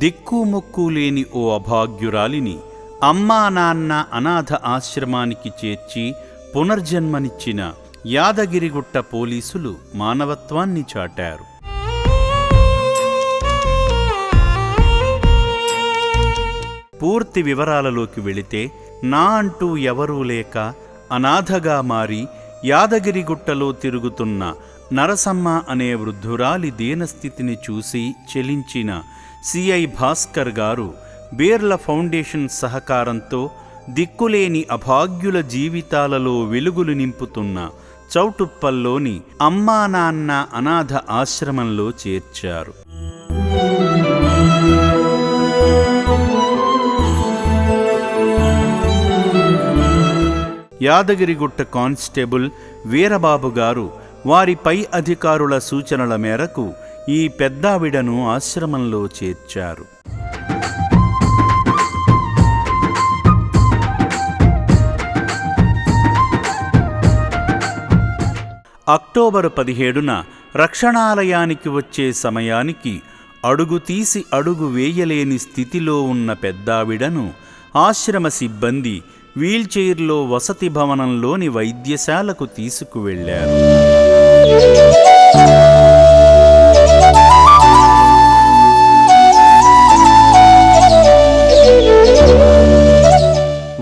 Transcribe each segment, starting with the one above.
దిక్కుముక్కు లేని ఓ అభాగ్యురాలిని అమ్మా నాన్న అనాథ ఆశ్రమానికి చేర్చి పునర్జన్మనిచ్చిన యాదగిరిగుట్ట పోలీసులు మానవత్వాన్ని చాటారు. పూర్తి వివరాలలోకి వెళితే నా అంటూ ఎవరూ లేక అనాథగా మారి యాదగిరిగుట్టలో తిరుగుతున్న నరసమ్మ అనే వృద్ధురాలి దీనస్థితిని చూసి చెలించిన సిఐ భాస్కర్ గారు బేర్ల ఫౌండేషన్ సహకారంతో దిక్కులేని అభాగ్యుల జీవితాలలో వెలుగులు నింపుతున్న చౌటుప్పల్లోని అమ్మా నాన్న అనాథ ఆశ్రమంలో చేర్చారు. యాదగిరిగుట్ట కానిస్టేబుల్ వీరబాబు గారు వారి పై అధికారుల సూచనల మేరకు ఈ పెద్దావిడను ఆశ్రమంలో చేర్చారు. అక్టోబరు పదిహేడున రక్షణాలయానికి వచ్చే సమయానికి అడుగు తీసి అడుగు వేయలేని స్థితిలో ఉన్న పెద్దావిడను ఆశ్రమ సిబ్బంది వీల్చైర్లో వసతి భవనంలోని వైద్యశాలకు తీసుకువెళ్ళారు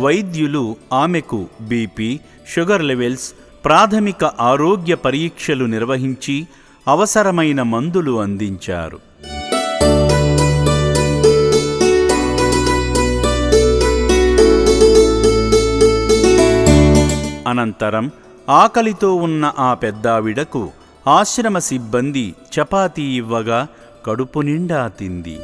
వైద్యులు ఆమెకు బీపీ షుగర్ లెవెల్స్ ప్రాథమిక ఆరోగ్య పరీక్షలు నిర్వహించి అవసరమైన మందులు అందించారు. అనంతరం ఆకలితో ఉన్న ఆ పెద్దావిడకు ఆశ్రమ సిబ్బంది చపాతీ ఇవ్వగా కడుపు నిండా తింది.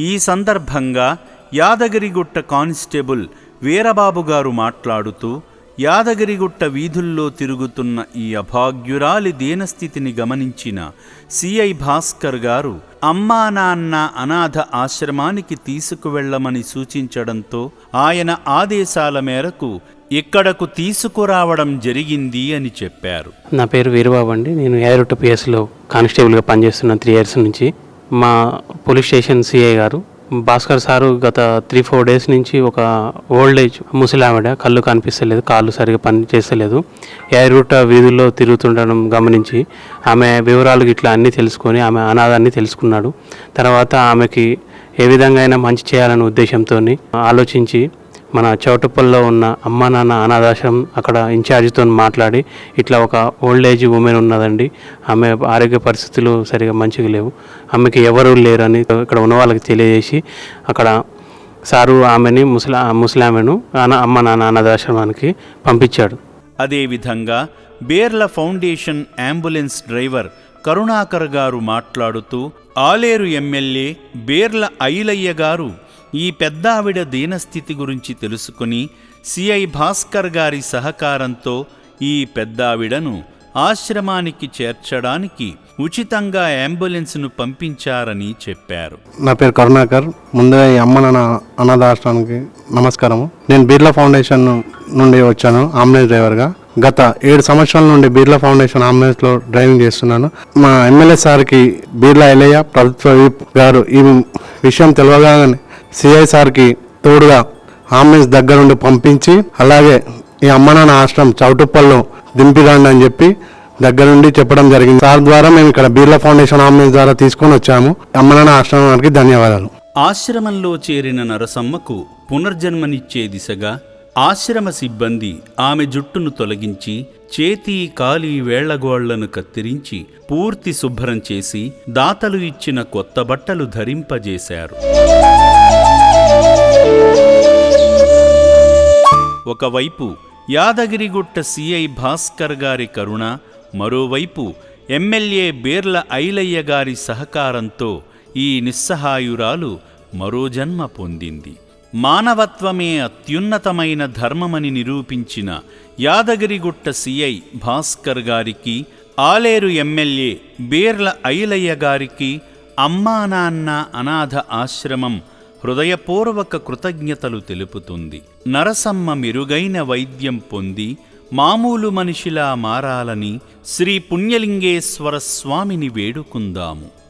ఈ సందర్భంగా యాదగిరిగుట్ట కానిస్టేబుల్ వీరబాబు గారు మాట్లాడుతూ యాదగిరిగుట్ట వీధుల్లో తిరుగుతున్న ఈ అభాగ్యురాలి దీనస్థితిని గమనించిన సిఐ భాస్కర్ గారు అమ్మా నాన్న అనాథ ఆశ్రమానికి తీసుకువెళ్ళమని సూచించడంతో ఆయన ఆదేశాల మేరకు ఇక్కడకు తీసుకురావడం జరిగింది అని చెప్పారు. నా పేరు వీరబాబు అండి. నేను యాదరుట్ట పిఎస్లో కానిస్టేబుల్గా పనిచేస్తున్న త్రీ ఇయర్స్ నుంచి. మా పోలీస్ స్టేషన్ సిఐ గారు. భాస్కర్ సారు గత త్రీ ఫోర్ డేస్ నుంచి ఒక ఓల్డ్ ఏజ్ ముసలావిడ కళ్ళు కనిపిస్తలేదు కాళ్ళు సరిగా పని చేస్తలేదు రూట్ వీధుల్లో తిరుగుతుండడం గమనించి ఆమె వివరాలు ఇట్లా అన్నీ తెలుసుకొని ఆమె అనాథాన్ని తెలుసుకున్నాడు. తర్వాత ఆమెకి ఏ విధంగా అయినా మంచి చేయాలనే ఉద్దేశంతో ఆలోచించి మన చౌటుప్పల్లో ఉన్న అమ్మా నాన్న అనాథాశ్రమం అక్కడ ఇన్ఛార్జితో మాట్లాడి ఇట్లా ఒక ఓల్డ్ ఏజ్ ఉమెన్ ఉన్నదండి. ఆమె ఆరోగ్య పరిస్థితులు సరిగా మంచిగా లేవు. ఆమెకి ఎవరు లేరని ఇక్కడ ఉన్న వాళ్ళకి తెలియజేసి అక్కడ సారు ఆమెని ముసలా ముసలామెను అమ్మ నాన్న అనాథాశ్రమానికి పంపించాడు. అదేవిధంగా Beerla foundation ambulance driver Karunakar garu మాట్లాడుతూ ఆలేరు ఎమ్మెల్యే బేర్ల ఐలయ్య గారు ఈ పెద్ద ఆవిడ దీనస్థితి గురించి తెలుసుకుని సిఐ భాస్కర్ గారి సహకారంతో ఈ పెద్దావిడను ఆశ్రమానికి చేర్చడానికి ఉచితంగా అంబులెన్స్ను పంపించారని చెప్పారు. నా పేరు కరుణాకర్. ముందుగా ఈ అమ్మ నాన్న అనాథాశ్రమానికి నమస్కారము. నేను బిర్లా ఫౌండేషన్ నుండి వచ్చాను అంబులెన్స్ డ్రైవర్గా. గత ఏడు సంవత్సరాల నుండి బిర్లా ఫౌండేషన్ అంబులెన్స్లో డ్రైవింగ్ చేస్తున్నాను. మా ఎమ్మెల్యే సార్కి బిర్లా ఎలయ్య ప్రభుత్వ గారు ఈ విషయం తెలియగానే సిఐసార్కి తోడుగా అంబులెన్స్ దగ్గరుండి పంపించి అలాగే ఈ అమ్మనాన్న ఆశ్రమం చౌటుప్పల్లో దింపిరండి అని చెప్పి దగ్గరుండి చెప్పడం జరిగింది. సార్ ద్వారా మేము ఇక్కడ బిర్లా ఫౌండేషన్ ఆంబులెన్స్ ద్వారా తీసుకొని వచ్చాము. అమ్మనాన్న ఆశ్రమానికి ధన్యవాదాలు. ఆశ్రమంలో చేరిన నరసమ్మకు పునర్జన్మనిచ్చే దిశగా ఆశ్రమ సిబ్బంది ఆమె జుట్టును తొలగించి చేతి కాలి వేళ్ళగోళ్ళను కత్తిరించి పూర్తి శుభ్రం చేసి దాతలు ఇచ్చిన కొత్త బట్టలు ధరింపజేశారు. ఒకవైపు యాదగిరిగుట్ట సిఐ భాస్కర్ గారి కరుణ మరోవైపు ఎమ్మెల్యే బేర్ల ఐలయ్య గారి సహకారంతో ఈ నిస్సహాయురాలు మరో జన్మ పొందింది. మానవత్వమే అత్యున్నతమైన ధర్మమని నిరూపించిన యాదగిరిగుట్ట సిఐ భాస్కర్ గారికి ఆలేరు ఎమ్మెల్యే బేర్ల ఐలయ్య గారికి అమ్మా నాన్న అనాథ ఆశ్రమం హృదయపూర్వక కృతజ్ఞతలు తెలుపుతుంది. నరసమ్మ మెరుగైన వైద్యం పొంది మామూలు మనిషిలా మారాలని శ్రీ పుణ్యలింగేశ్వర స్వామిని వేడుకుందాము.